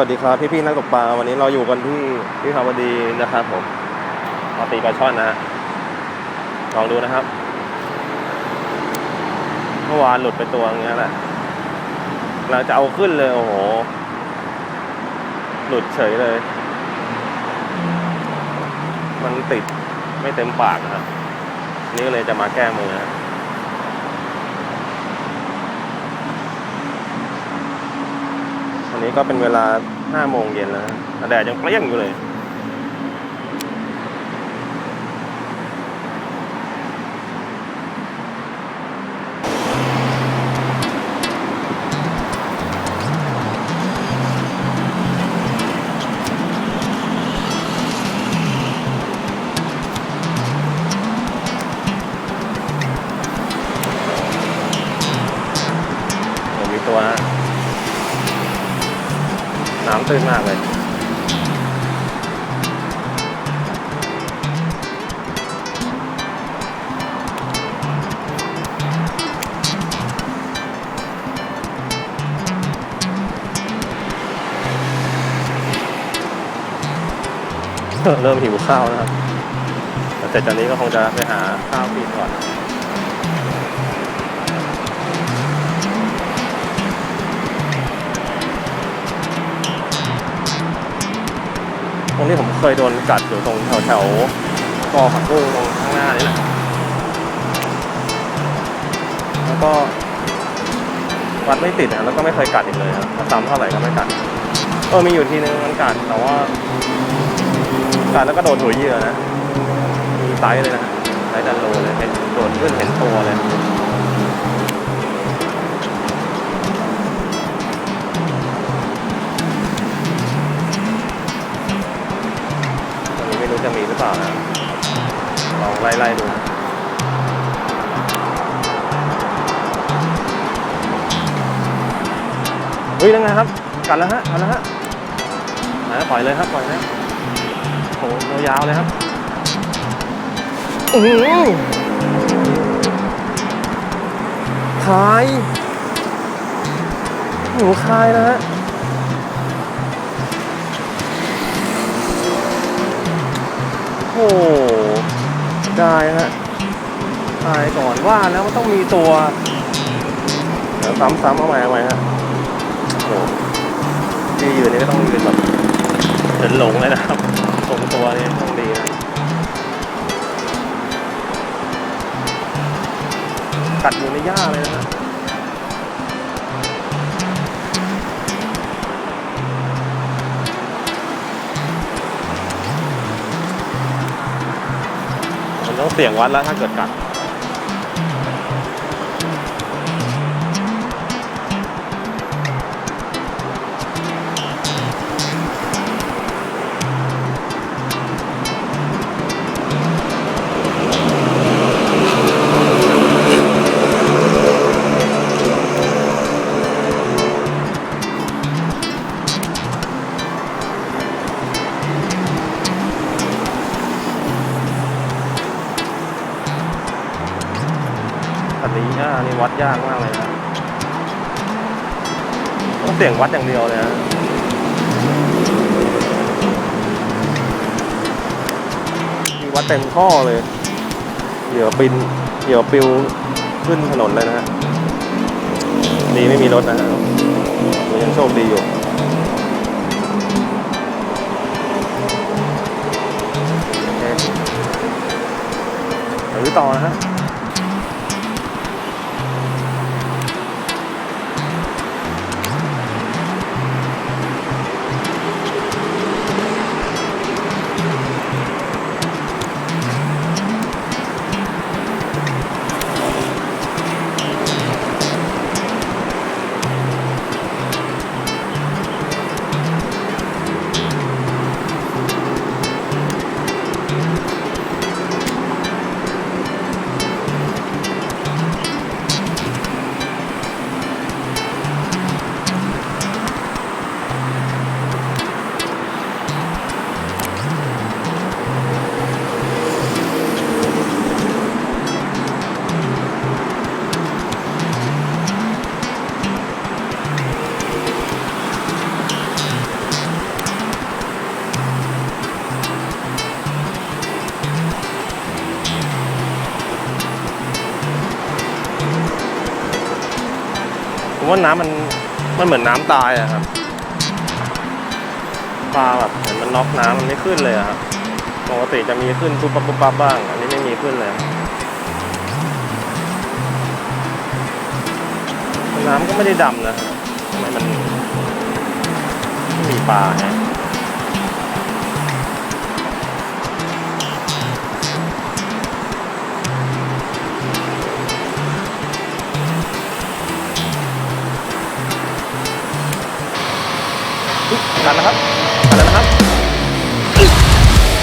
สวัสดีครับพี่ๆนักตกปลาวันนี้เราอยู่กันที่ที่คาวดีนะครับผมมาตีปลาช่อนนะฮะลองดูนะครับเมื่อวานหลุดไปตัวอย่างเงี้ยแหละเราจะเอาขึ้นเลยโอ้โห หลุดเฉยเลย มันติดไม่เต็มปากนะครับนี่ก็เลยจะมาแก้มือนะันนี้ก็เป็นเวลา5โมงเย็นแล้วนะแดดยังเปรี้ยงอยู่เลย ตื้นมากเลยเริ่มหิวข้าวนะครับแต่เสร็จจากนี้ก็คงจะไปหาข้าวกินก่อน ตรงนี้ผมเคยโดนกัดอยู่ตรงแถวแถวๆกอผักบุ้งตรงข้างหน้านี่แหละแล้วก็วัดไม่ติดนะแล้วก็ไม่เคยกัดอีกเลยครับซ้ำเท่าไหร่ก็ไม่กัดเออมีอยู่ทีนึงมันกัดแต่ว่ากัดแล้วก็โดนหัวเหยื่อนะมีไซส์เลยนะไซส์ดันโลเลยเห็นโดดขึ้นเห็นตัวเลย รู้จะมีหรือเปล่านะลองไล่ๆดูเฮ้ยยังไงครับกันแล้วฮะกันแล้วฮะมาปล่อยเลยครับปล่อยเลยโอ้โหยาวเลยครับอือหือคายหนูคายนะฮะ หได้ฮะตายก่อนว่าแล้วมันต้องมีตัวซ้ำๆเอาใหม่เอาใหม่ฮะโอ้โหที่ยืนนี่ก็ต้องยืนแบบเดินหลงเลยนะครับตรงตัวนี่ต้องดีนะกัดอยู่ในหญ้าเลยนะ เสี่ยงวัดแล้วถ้าเกิดกัด อันนี้อ่านี่วัดยากมากเลยนะต้องเสี่ยงวัดอย่างเดียวเลยนะมีวัดเต็มข้อเลยเหยื่อปินเหยื่อปิวขึ้นถนนเลยนะฮะดีไม่มีรถนะฮะยังโชคดีอยู่โอเคหรือต่อนะฮะ ผมว่าน้ำมันมันเหมือนน้ำตายอะครับปลาแบบเหมือนมันน็อกน้ำมันไม่ขึ้นเลยอะครับปกติจะมีขึ้นปุ๊บปั๊บปุ๊บปั๊บบ้าง อันนี้ไม่มีขึ้นเลยน้ำก็ไม่ได้ดำนะทำไมมันไม่มีปลาฮะ อุ๊ยกันนะครับกันแล้วนะครับ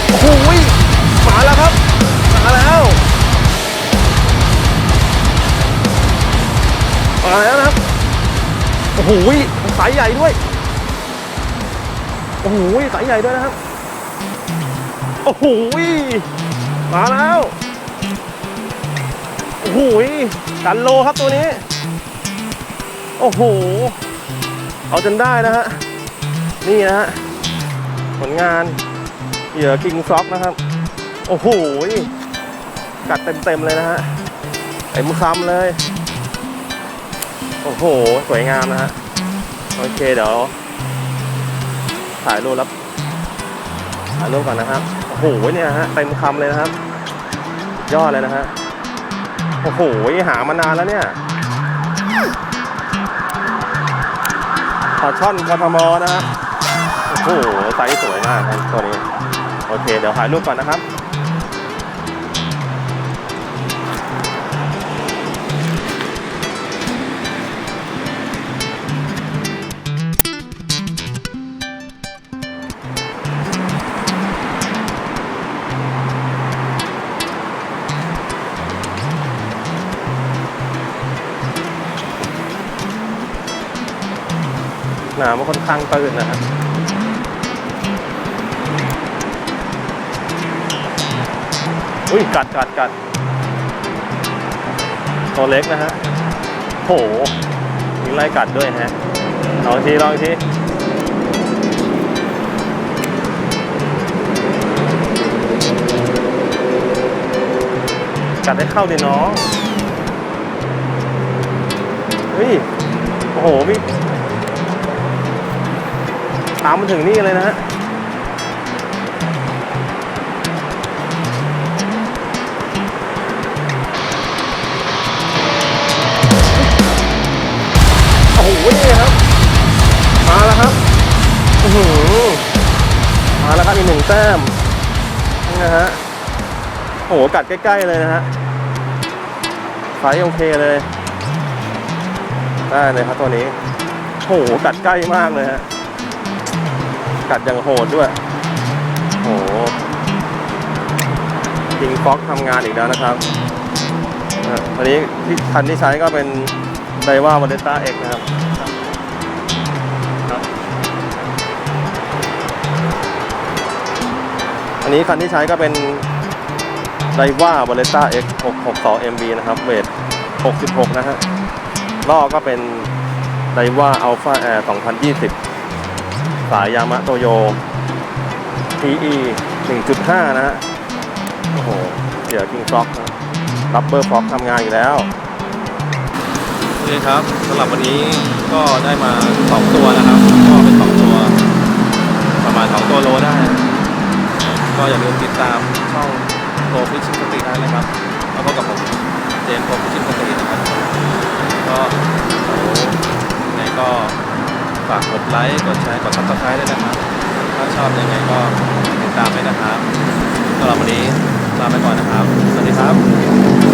โอ้โหมาแล้วครับมาแล้วมาแล้วนะครับโอ้โหสายใหญ่ด้วยโอ้โหสายใหญ่ด้วยนะครับ โอ้โหมาแล้ว โอ้โหกันโลครับตัวนี้ โอ้โห เอาจนได้นะฮะ นี่นะฮะผลงานเหยื่อคิงซ็อกนะครับ โอ้โหกัดเต็มๆเลยนะฮะเต็มคำเลย โอ้โห สวยงามนะฮะ โอเคเดี๋ยวถ่ายรูปแล้วถ่ายรูปก่อนนะครับ โอ้โหเนี่ยฮะเต็มคำเลยนะครับ ยอดเลยนะฮะ โอ้โหหามานานแล้วเนี่ยปลาช่อนกทมนะฮะ โอ้โหไซส์สวยมากตัวนี้ โอเค เดี๋ยวถ่ายรูปก่อนนะครับน้ำมันค่อนข้างตื้นนะครับ อุ้ยกัดกัดกัดตัวเล็กนะฮะโหมีไล่กัดด้วยฮะลองทีลองทีกัดได้เข้าดิน้องเฮ้ยโอ้โหมีตามมาถึงนี่เลยนะฮะ อีกหนึ่งแต้มนะฮะโอ้โหกัดใกล้ๆเลยนะฮะไซส์โอเคเลยได้เลยครับตัวนี้โอ้โหกัดใกล้มากเลยฮะกัดอย่างโหดด้วยโอ้โหคิงฟ็อกทำงานอีกแล้วนะครับอะวันนี้ที่คันที่ใช้ก็เป็นไดว่าวันเดต้าเอ็กนะครับ นี้คันที่ใช้ก็เป็นไดว่าบ a เลต้า X 662 MB นะครับ เวท 66 นะฮะล้อก็เป็นไดว่าอัลฟาแอร์2020 สายยามะโตโย TE 1.5 นะฮะ โอ้โห เสียกิงฟ็อกรับเบอร์ฟ็อกทำงานอยู่แล้วโอเคครับสำหรับวันนี้ก็ได้มา 2 ตัวนะครับ ก็เป็น 2 ตัว ประมาณ 2 ตัวโลได้ ก็อย่าลืมติดตามช่องโ o ฟิชชิ่งสตรีได้นะครับ แล้วก็กับผมเจนโ o ฟิชชิ่งสตินะครับ ก็โอ้ยวยังไงก็ฝากกดไลค์กดแชร์กดซับสไครต์ด้วยนะครับถ้าชอบยังไงก็ติดตามด้นะครับสำหรับวันนี้ลาไปก่อนนะครับ สวัสดีครับ